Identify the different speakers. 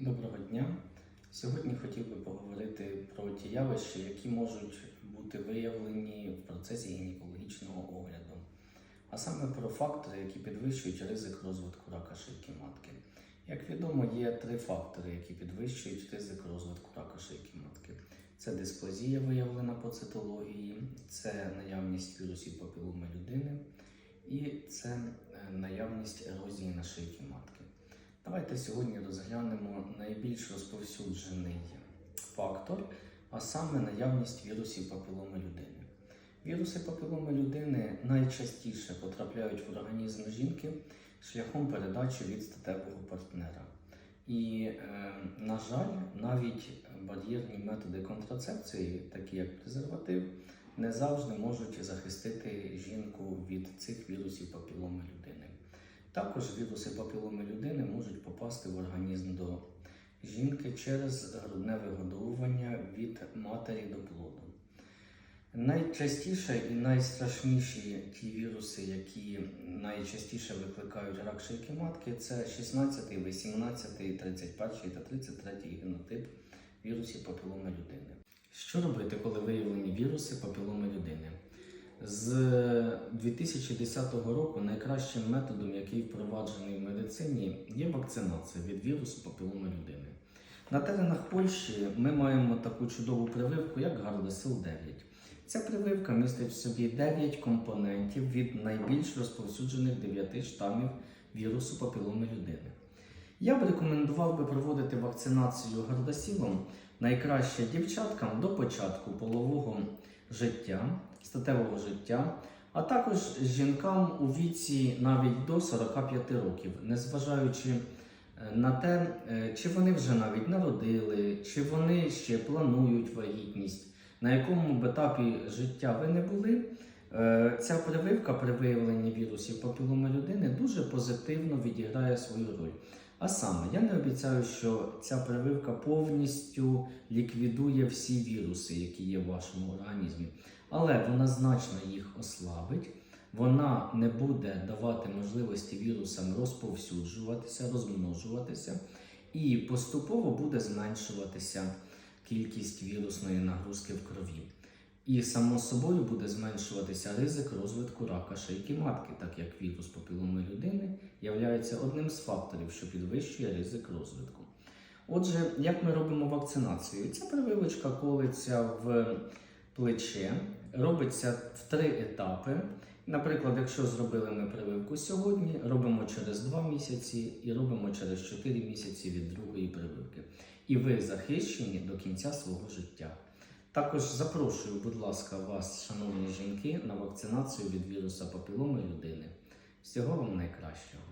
Speaker 1: Доброго дня. Сьогодні хотів би поговорити про ті явища, які можуть бути виявлені в процесі гінекологічного огляду, а саме про фактори, які підвищують ризик розвитку рака шийки матки. Як відомо, є три фактори, які підвищують ризик розвитку рака шийки матки. Це дисплазія, виявлена по цитології, це наявність вірусів папіломи людини і це е, наявність ерозії на шийці матки. Давайте сьогодні розглянемо найбільш розповсюджений фактор, а саме наявність вірусів папіломи людини. Віруси папіломи людини найчастіше потрапляють в організм жінки шляхом передачі від статевого партнера. І, е, на жаль, навіть бар'єрні методи контрацепції, такі як презерватив, не завжди можуть захистити жінку від цих вірусів папіломи людини. Також віруси папіломи людини можуть попасти в організм до жінки через грудне вигодовування від матері до плоду. Найчастіше і найстрашніші ті віруси, які найчастіше викликають рак шийки матки, це 16, 18, 31 та 33 генотип вірусів папіломи людини. Що робити, коли виявлені віруси папіломи людини? З 2010 року найкращим методом, який впроваджений в медицині, є вакцинація від вірусу папіломи людини. На теренах Польщі ми маємо таку чудову прививку, як Гардесил 9. Ця прививка містить в собі 9 компонентів від найбільш розповсюджених 9 штамів вірусу папіломи людини. Я б рекомендував би проводити вакцинацію гардасілом найкраще дівчаткам до початку полового життя, статевого життя, а також жінкам у віці навіть до 45 років, незважаючи е, на те, е, чи вони вже навіть народили, чи вони ще планують вагітність, на якому б етапі життя ви не були. е, Ця прививка при виявленні вірусів папіломи людини дуже позитивно відіграє свою роль. А саме, я не обіцяю, що ця прививка повністю ліквідує всі віруси, які є в вашому організмі, але вона значно їх ослабить. Вона не буде давати можливості вірусам розповсюджуватися, розмножуватися, і поступово буде зменшуватися кількість вірусної нагрузки в крові. І само собою буде зменшуватися ризик розвитку рака шийки матки, так як вірус папіломи людини є одним з факторів, що підвищує ризик розвитку. Отже, як ми робимо вакцинацію? Ця прививочка колиться в плече, робиться в три етапи. Наприклад, якщо зробили ми прививку сьогодні, робимо через 2 місяці і робимо через 4 місяці від другої прививки. І ви захищені до кінця свого життя. Також запрошую, будь ласка, вас, шановні жінки, на вакцинацію від віруса папіломи людини. Всього вам найкращого.